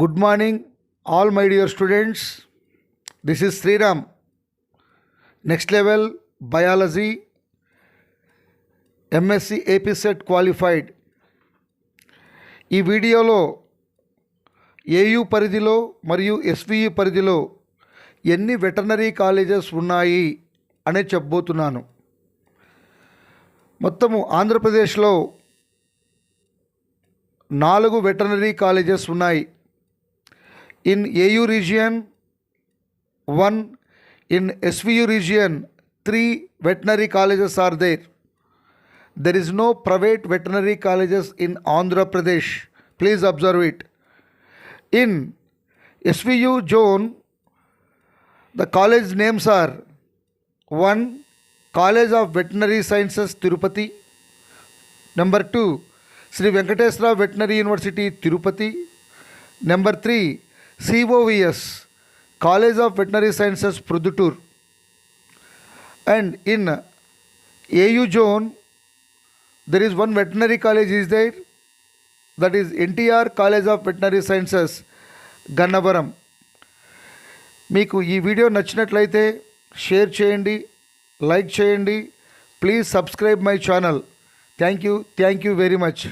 Good morning all my dear students this is Sriram next level biology MSc APSET qualified ఈ వీడియోలో AU పరిధిలో మరియు SVU పరిధిలో ఎన్ని వెటర్నరీ కాలేజెస్ ఉన్నాయి అనే చెప్పబోతున్నాను. మొత్తము ఆంధ్రప్రదేశ్లో నాలుగు వెటర్నరీ కాలేజెస్ ఉన్నాయి. In AU region, 1. In SVU region, 3 veterinary colleges are there. There is no private veterinary colleges in Andhra Pradesh. Please observe it. In SVU zone, the college names are 1. College of Veterinary Sciences, Tirupati. Number 2. Sri Venkateswara Veterinary University, Tirupati. Number 3. COVS college of veterinary sciences Proddatur and in AU zone there is one veterinary college is there that is NTR college of veterinary sciences Gannavaram మీకు ఈ video నచ్చినట్లయితే share చేయండి like చేయండి. Please subscribe my channel thank you thank you very much